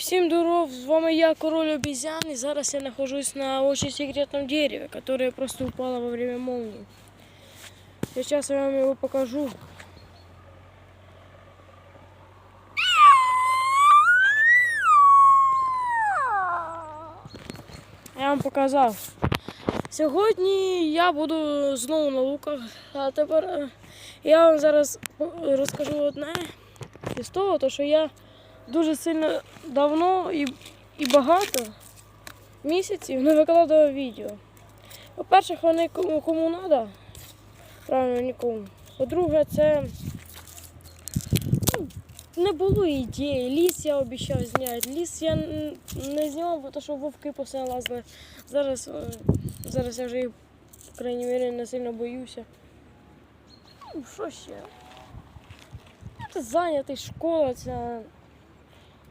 Всім здоров, з вами я, король обезьян, и зараз я нахожусь на очень секретном дереве, которое просто упало во время молнии. Сейчас я вам его покажу. Я вам показав. Сьогодні я буду знову на луках, а тепер е, я вам зараз по- розкажу одне із того, то, що я дуже сильно давно і, і багато місяців не викладав відео. По-перше, вони кому, кому треба, правильно нікому. По-друге, це ну, не було ідеї. Ліс я обіцяв зняти. Ліс я не знімав, бо то, що вовки поселазили. Зараз, е, зараз я вже по крайній мірі, не сильно боюся. Ну, що ще? Я зайнятий, школа ця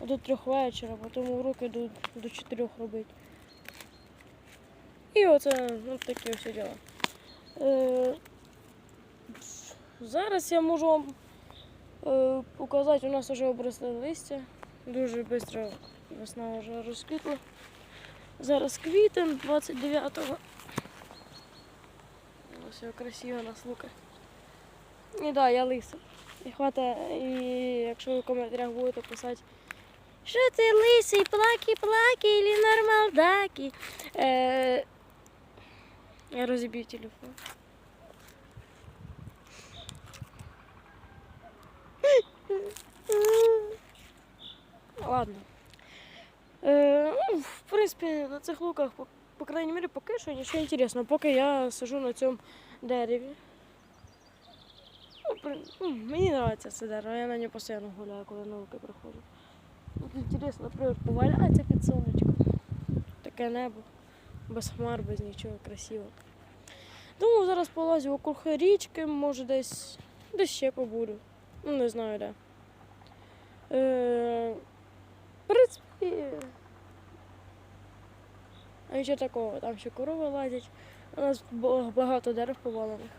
до трьох вечора, потім уроки до, до чотирьох робити. І оце ну, такі ось діла. Е, зараз я можу вам е, показати, у нас вже обросли листя. Дуже швидко весна вже розквітла. Зараз квітень 29-го. Ось його красиво нас лука. І да, я лиса. І хвата, і якщо в коментарях будете писати, що ти лисий, плакі-плакі, или нормалдаки. Е, я розіб'ю телефон. Ладно. Е, ну, в принципі, на цих луках, по, по крайній мірі, поки що нічого інтересного, поки я сижу на цьому дереві. Ну, при- ну, мені подобається це дерево, я на нього постійно гуляю, коли на луки приходжу. Тут інтересно, наприклад, поваляється під сонечком. Таке небо. Без хмар, без нічого, красиво. Думаю, зараз полазю округ річки, може десь, десь ще побуду. Ну, не знаю де. Е, в принципі. А нічого такого, там ще корови лазять. У нас багато дерев повалених.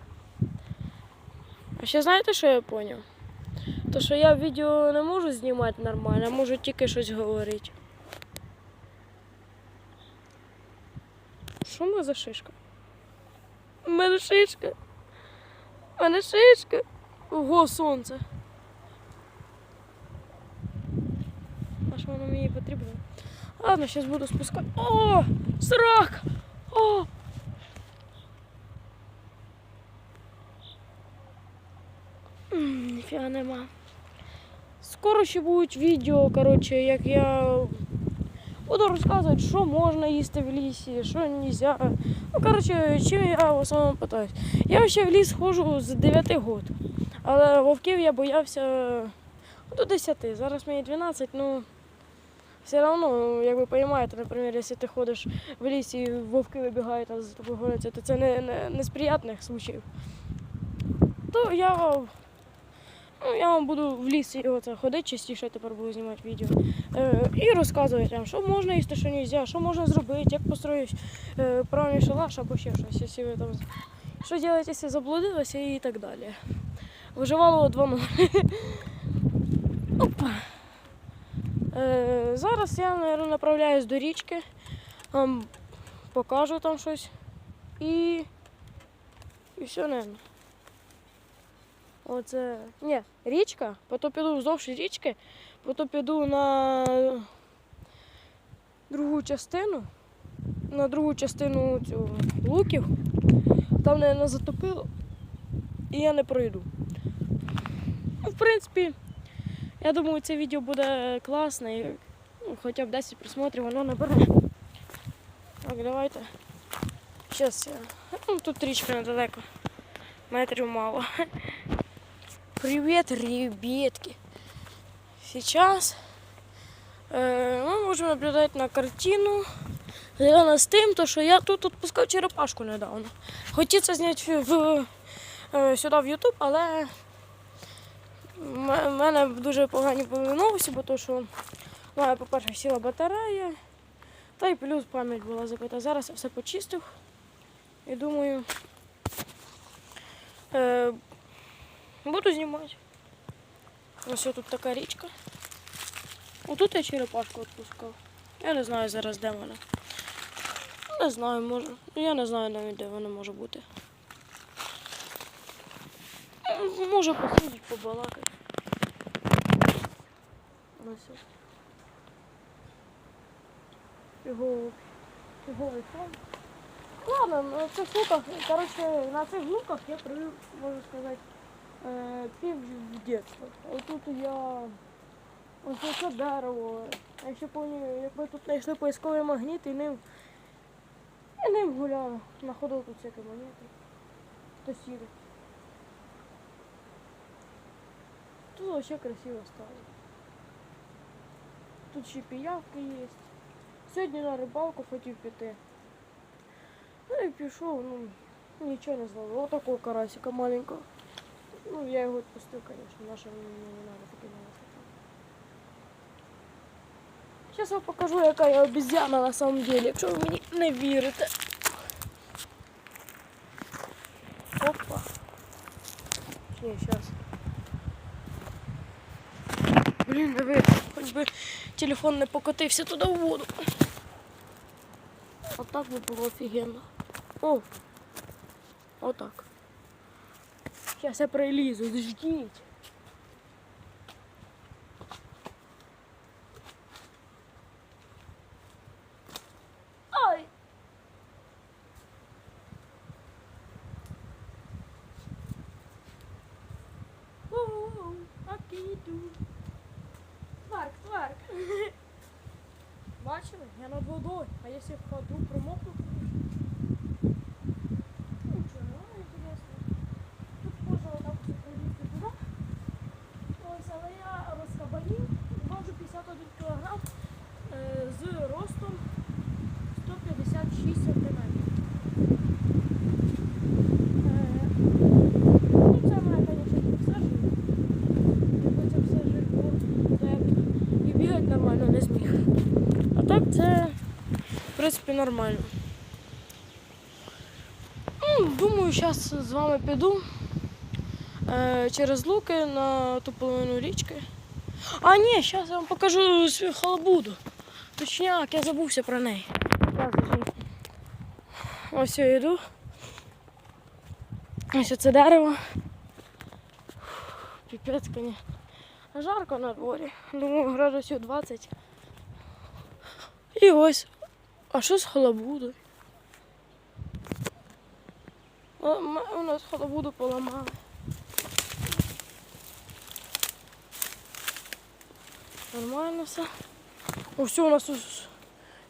А ще знаєте, що я зрозумів? То, що я відео не можу знімати нормально, можу тільки щось говорити. Що ми за шишка? У мене шишка. У мене шишка. Ого, сонце. А що воно мені потрібно? Ладно, зараз буду спускати. О! Срак! О! Ніфіга нема. Скоро ще будуть відео, коротше, як я буду розказувати, що можна їсти в лісі, що не можна. Ну, коротше, чим я в основному питаюсь. Я ще в ліс ходжу з 9 років, але вовків я боявся ну, до 10. Зараз мені 12, ну все одно, як ви розумієте, наприклад, якщо ти ходиш в лісі і вовки вибігають а за тобою гоняться, то це не, не, не з приємних случаїв. То я Ну, я вам буду в оце ходити частіше, тепер буду знімати відео. Е, і розказувати вам, що можна їсти, що не можна, що можна зробити, як построїти е, правильний шалаш або ще щось, якщо ви там. Що робити, якщо заблудилися і так далі. Виживало 2-0. Опа. Е, зараз я, мабуть, направляюсь до річки, вам покажу там щось. І. І все, мабуть. Оце. Ні, річка, потім піду вздовж річки, потім піду на другу частину, на другу частину цього луків. Там не затопило, і я не пройду. Ну, в принципі, я думаю, це відео буде класне, і, ну, хоча б 10 просмотрів воно набере. Так, давайте. Зараз я. Ну, тут річка недалеко. Метрів мало. Привет, ребятки! Сейчас э, мы можем наблюдать на картину, зв'язана з тим, то, що я тут відпускав черепашку недавно. Хотів зняти в, в, е, сюди в YouTube, але в мене дуже погані були новості, бо то, що мене, по-перше, сіла батарея, та й плюс пам'ять була забита. Зараз я все почистив і думаю. Е, Буду знімати. Ось тут така річка. Отут я черепашку відпускав. Я не знаю зараз, де вона. Не знаю, може. Я не знаю навіть, де вона може бути. Може походить, побалакати. Ось. Його, його айфон. Ладно, на цих луках, короче, на цих луках я провів, можна сказати, е, пів дитинства. Отут я ось це дерево. Я ще пам'ятаю, як ми тут знайшли поисковий магніт і ним. Я ним гуляв, знаходив тут всякі монети. То сіли. Тут вообще красиво стало. Тут ще піявки є. Сьогодні на рибалку хотів піти. Ну і пішов, ну нічого не зловив. Отакого карасика маленького. Ну, я його відпустив, звісно, наша мені не треба таке малосика. Зараз вам покажу, яка я обезьяна на самом деле, якщо ви мені не вірите. Опа. Ні, зараз. Блін, диви, хоч би телефон не покотився туди в воду. Отак би було офігенно. О! Отак. Зараз я прилізу, ждіть. Ай! Оу, акіду. Тварк, тварк. Бачили? Я над водою. А якщо впаду, промокну? Ну, чого, інтересно. Тут можна отак ось прилізти туди. Ось, але я розкабанів, важу 51 кг е, з ростом 156 см. Е, ну, це в мене, звісно, все жив. Якби це все жив, то я б і бігати нормально не зміг. А так це, в принципі, нормально. Ну, Думаю, зараз з вами піду е, через луки на ту половину річки. А ні, зараз я вам покажу свою халабуду. Точняк, я забувся про неї. Ось я йду. Ось це дерево. Піпець, коні. Жарко на дворі. Думаю, градусів 20. І ось. А що з халабудою? У нас халабуду поламали. Нормально все. О, все, у нас тут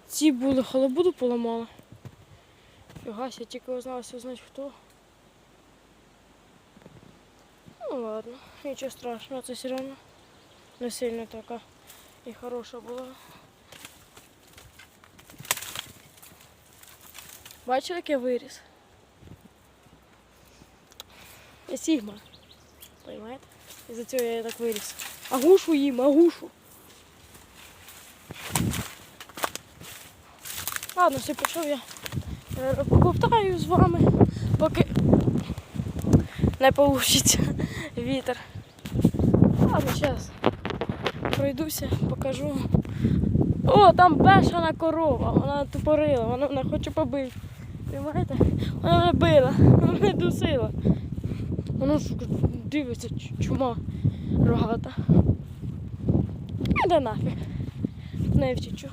ці були халабуду поламали. Фігась, я тільки узнався узнати хто. Ну ладно, нічого страшного, це все одно не сильно така і хороша була. Бачили, як я виріс? Я Сігма. Понимаєте? І за цього я так виріс. Агушу їм, агушу. Ладно, все, пішов я е, поковтаю з вами, поки не вийде вітер. Ладно, зараз пройдуся, покажу. О, там бешена корова, вона тупорила, вона мене хоче побити. Понимаєте? Вона мене била, вона мене дусила. Воно дивиться, чума рогата. Іде нафіг. Не вчичу.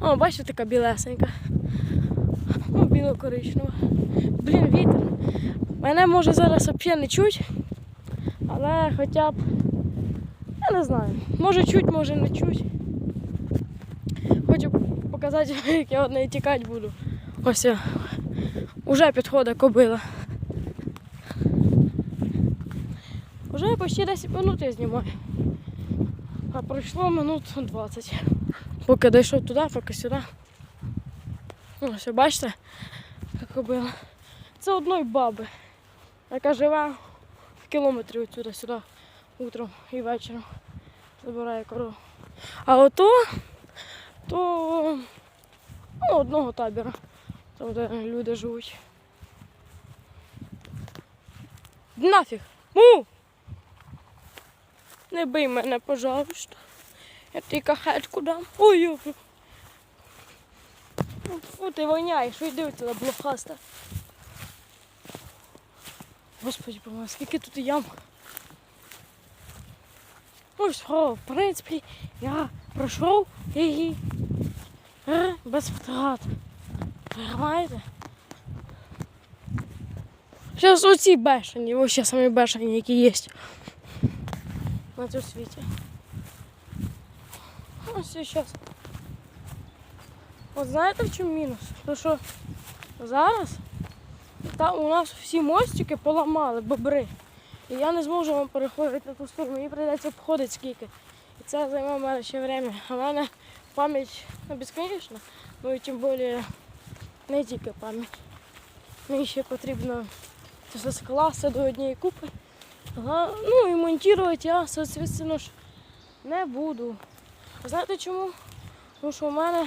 О, бачите, така білесенька. Ну, біло-коричнева. Блін, вітер. Мене може зараз взагалі не чуть, але хоча б. Я не знаю. Може чуть, може не чуть. Хочу показати, як я од неї тікати буду. Ось. я. Уже підходить кобила. Уже почти 10 минут я знімаю. А пройшло минут 20. Поки дійшов туди, поки сюди. Ну, Ось, бачите, як кобила. Це одної баби, яка живе в кілометрі отсюди сюди утром і вечором. Забирає корову. А ото то ну, одного табора, там де люди живуть. Нафіг! Му! Не бий мене, пожалуйста. Я тобі кахечку дам. Ой, ой. Фу, ти воняєш, йди у тебе блохаста. Господи, помилуй, скільки тут ям. Ну що, в принципі, я пройшов її е, без втрат. Понимаєте? Зараз оці бешені, ось ще самі бешені, які є на цьому світі. Ось зараз. От знаєте в чому мінус? То що зараз там у нас всі мостики поламали, бобри. І я не зможу вам переходити на ту сторону, мені прийдеться обходити скільки. І це займе мене ще время. А в мене пам'ять безконечна, ну і тим більше не тільки пам'ять. Мені ще потрібно все скласти до однієї купи. Ага, ну і монтувати я, соответственно, ж не буду. Знаєте чому? Тому що у мене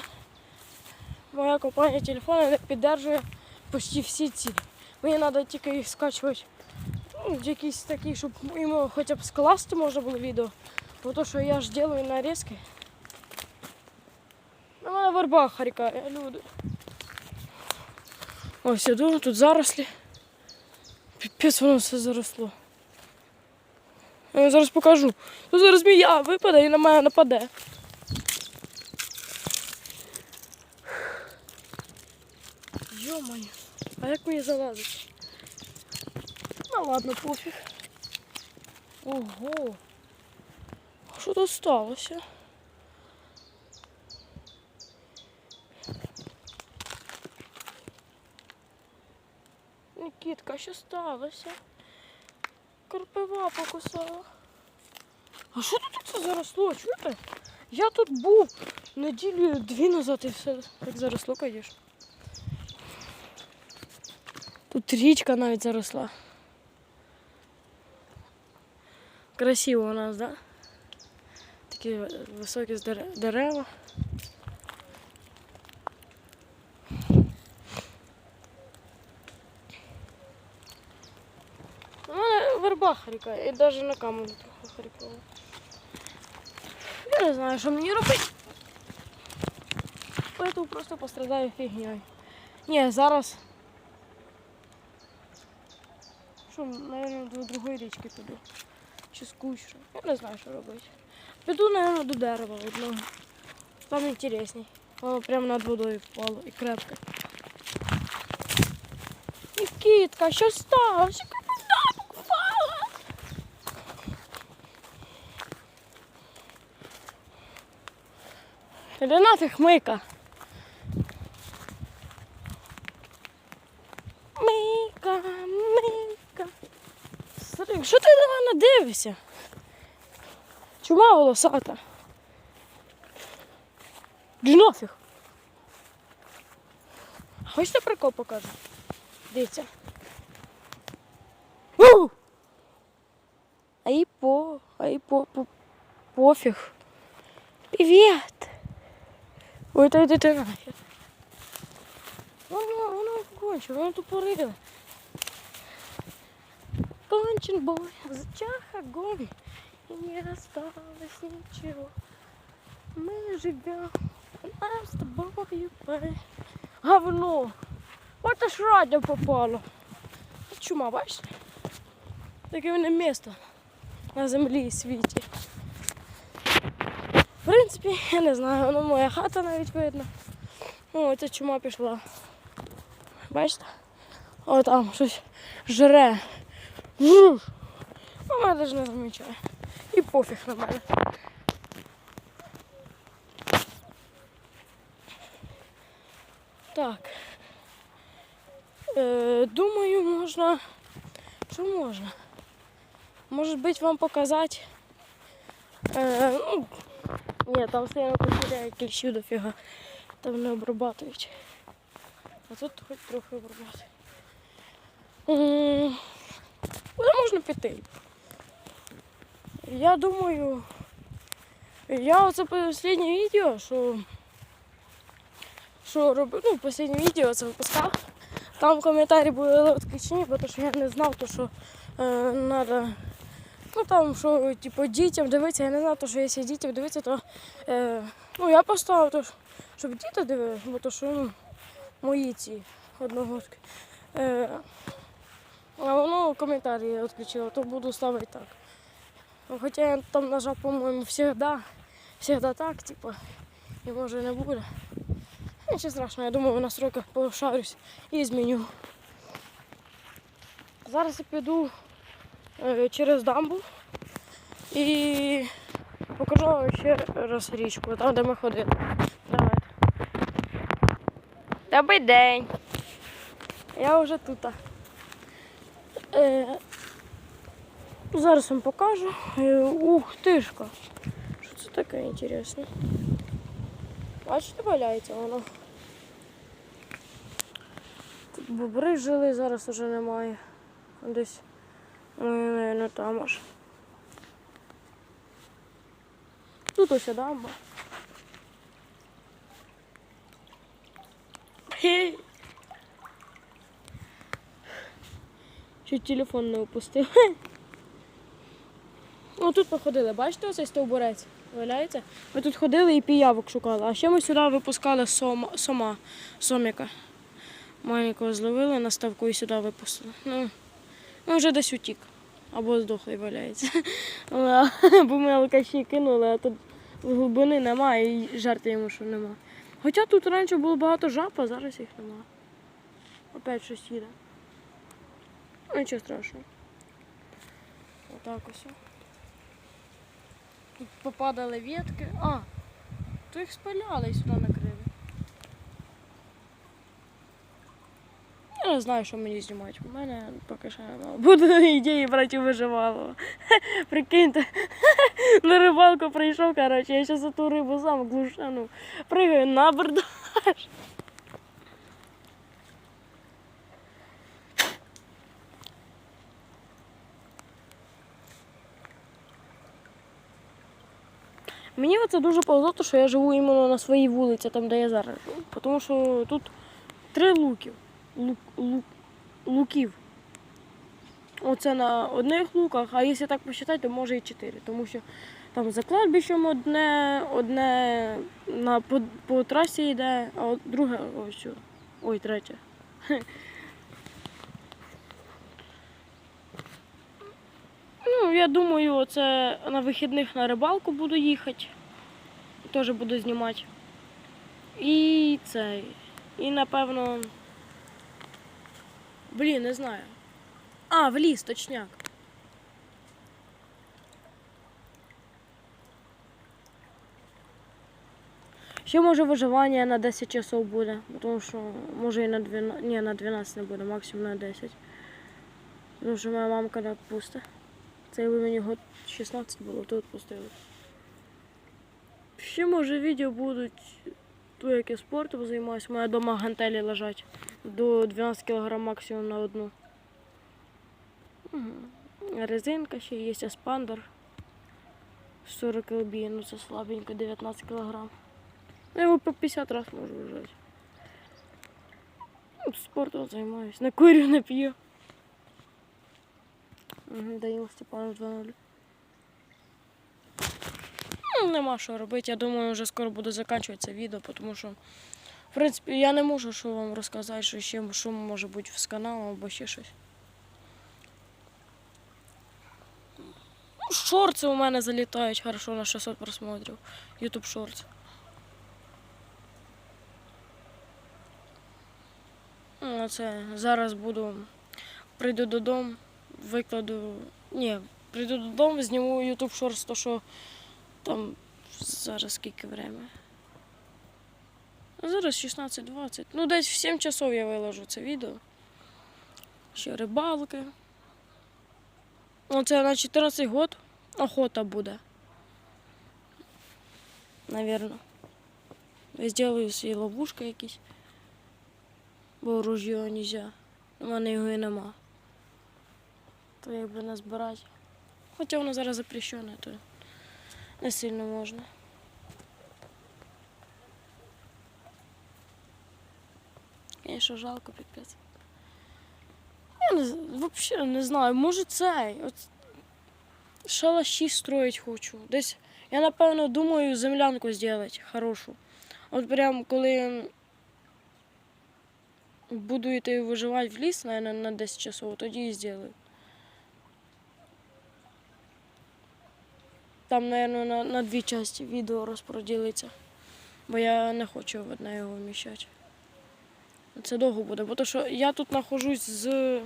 моя компанія телефону не підтримує почти всі ці. Мені треба тільки їх скачувати. Ну, якісь такі, щоб йому хоча б скласти можна було відео. Бо то, що я ж роблю нарізки. На мене верба харікає, люди. Ось іду, тут зарослі. Піпець воно все заросло. Я вам зараз покажу. Тут зараз змія випаде і на мене нападе. Йо-моє, а як мені залазити? Ну ладно, пофіг. Ого. А Що тут сталося? Нікітка, що сталося? Карпива покусала. А що тут це заросло? Чуєте? Я тут був неділю дві назад і все так заросло, звісно. Тут річка навіть заросла. Красиво у нас, да? Такі високі дерева. мене верба харікає, і навіть на камеру трохи харікала. Я не знаю, що мені робити. Поэтому просто пострадаю фігньою. Ні, зараз. Що, мабуть, до другої річки піду. Чи скучно. Я не знаю, що робити. Піду, мабуть, до дерева одного. Там інтересней. Воно прямо над водою впало і крепке. Нікітка, що сталося? Іди нафіг, Мика. Мика, Мика. Смотри, що ти на мене дивишся? Чума волосата. Іди нафіг. Хочете прикол покажу? Дивіться. У! А і по, а і по, по, пофіг. Привіт. Ой, та йди ти. Воно, воно конче, воно тупорило. Кончен бой, зачах огонь, и не осталось ничего. Мы живем, нам с тобою. Говно. От аж радіо попало. Чума, бачите? Таке мене місто на землі і світі. В принципі, я не знаю, воно моя хата навіть видно. О, оця чума пішла. Бачите? О, там щось жре. Мене навіть не замічає. І пофіг на мене. Так. Е, думаю, можна. Що можна? Може бути вам показати. Е, ну, ні, там сильно потеряє кліщу дофіга. Там не обрабатують. А тут хоч трохи. М, Куди можна піти? Я думаю, я оце останнє відео, що, що робив, ну, останнє відео це випускав. Там коментарі були відключені, бо то, що я не знав, то, що треба Ну там, що типу, дітям дивитися, я не знаю, то, що якщо дітям дивитися, то е, ну, я поставив, то, щоб діти дивилися, бо то, що ну, мої ці одногодки. Е, а воно коментарі відключило, то буду ставити так. Хоча я там нажав, по-моєму, завжди, завжди так, типу, і може не буде. Нічого страшного, я думаю, на строках пошарюсь і зміню. Зараз я піду через дамбу і покажу вам ще раз річку, там, де ми ходили. Давайте. Добрий день. Я вже тут. Е, зараз вам покажу. Е, ух тишка. Що це таке інтересне? Бачите, валяється воно. Тут бобри жили, зараз уже немає. Десь, ну, не там аж. Тут ось дамба. Хе. Чуть телефон не опустив. О, тут походили, бачите оцей стовбурець? Валяється? Ми тут ходили і піявок шукали. А ще ми сюди випускали сома, сома, соміка. Маленького зловили на ставку і сюди випустили. Ну, ну вже десь утік. Або здохлий валяється. Бо ми алкаші кинули, а тут глибини немає і жарти йому, що нема. Хоча тут раніше було багато жаб, а зараз їх нема. Опять щось їде. Нічого страшного. Отак ось. Тут попадали ветки. А, то їх спаляли і сюди накрили. Я не знаю, що мені знімати. У мене поки що. Буду ідеї братів виживалого. Прикиньте, на рибалку прийшов, коротше, я зараз ту рибу сам глушану. Пригаю на бордаж. Мені це дуже повезло, що я живу іменно на своїй вулиці, там де я зараз живу. Тому що тут три луків. Лук, лук, луків. Оце на одних луках, а якщо так посчитати, то може і чотири. Тому що там за кладбищем одне, одне на, по, по трасі йде, а друге ось. Ой, третє. Ну, я думаю, оце на вихідних на рибалку буду їхати. Теж буду знімати. І цей. І напевно. Блін, не знаю. А, в ліс, точняк. Ще може виживання на 10 часов буде, тому що може і на 12, ні, на 12 не буде, максимум на 10. Тому що моя мамка не відпусте. Це якби мені год 16 було, то відпустили. Ще може відео будуть, то як я спортом займаюся. У мене вдома гантелі лежать до 12 кг максимум на одну. Резинка ще є, еспандер. 40 лб, ну це слабенько, 19 кг. Я його по 50 раз можу вважати. Ну, Спортом займаюся. Не курю, не п'ю. Угу, Данил Степанов 2-0. Ну, нема що робити. Я думаю, вже скоро буду закінчувати це відео, тому що, в принципі, я не можу що вам розказати, що ще що може бути з каналом або ще щось. Ну, Шорти у мене залітають хорошо на 600 просмотрів. YouTube шорти. Ну, це зараз буду. Прийду додому, викладу. Ні, прийду додому, зніму YouTube Shorts, то що там зараз скільки время. А Зараз 16-20. Ну, десь в 7 часов я виложу це відео. Ще рибалки. Оце на 14 год охота буде. Навірно. Я зроблю свої ловушки якісь. Бо ружьо нельзя. У мене його і нема. То якби назбирати. Хоча воно зараз запрещене, то не сильно можна. Звісно, жалко піпець. Я не, взагалі не знаю, може цей. От, шалаші строїть хочу. Десь, я напевно думаю, землянку зробити хорошу. От прям коли буду йти виживати в ліс, наверное, на 10 часов, тоді і зроблю. Там, наверное, на, на дві частини відео розпроділиться. Бо я не хочу в одне його вміщати. Це довго буде, бо то, що я тут знаходжусь з.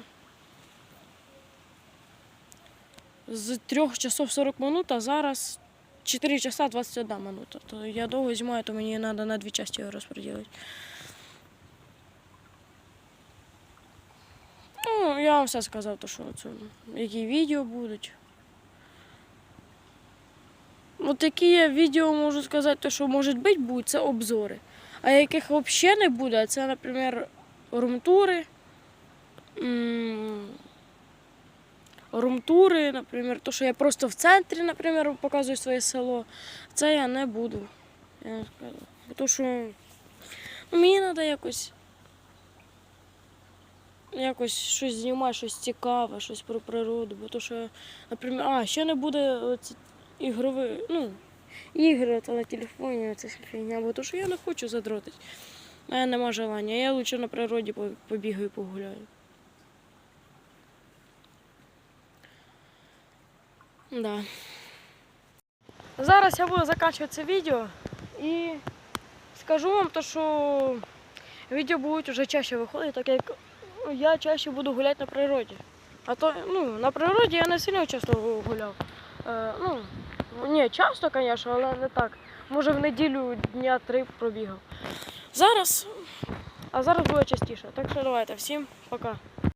З 3 часов 40 минут, а зараз 4 часа 21 минута. То я довго знімаю, то мені треба на дві частини його розподілити. Ну, я вам все сказав, то, що це, які відео будуть. От які я відео можу сказати, то, що може бути, будуть, це обзори. А яких взагалі не буде, це, наприклад, румтури. Румтури, наприклад, то, що я просто в центрі, наприклад, показую своє село, це я не буду. Я не скажу. Бо То, що ну, мені треба якось. Якось щось знімати, щось цікаве, щось про природу. Бо то, що, наприклад, а, ще не буде ігрові, ну, ігри то на телефоні, це фігня, бо то, що я не хочу задротити. У мене нема желання. Я лучше на природі побігаю, погуляю. Да. Зараз я буду закінчувати це відео і скажу вам, то, що відео будуть вже чаще виходити, так як я чаще буду гуляти на природі. А то ну, на природі я не сильно часто гуляв. Е, ну, ні, часто, звісно, але не так. Може в неділю дня три пробігав. Зараз, а зараз буде частіше. Так що давайте, всім пока.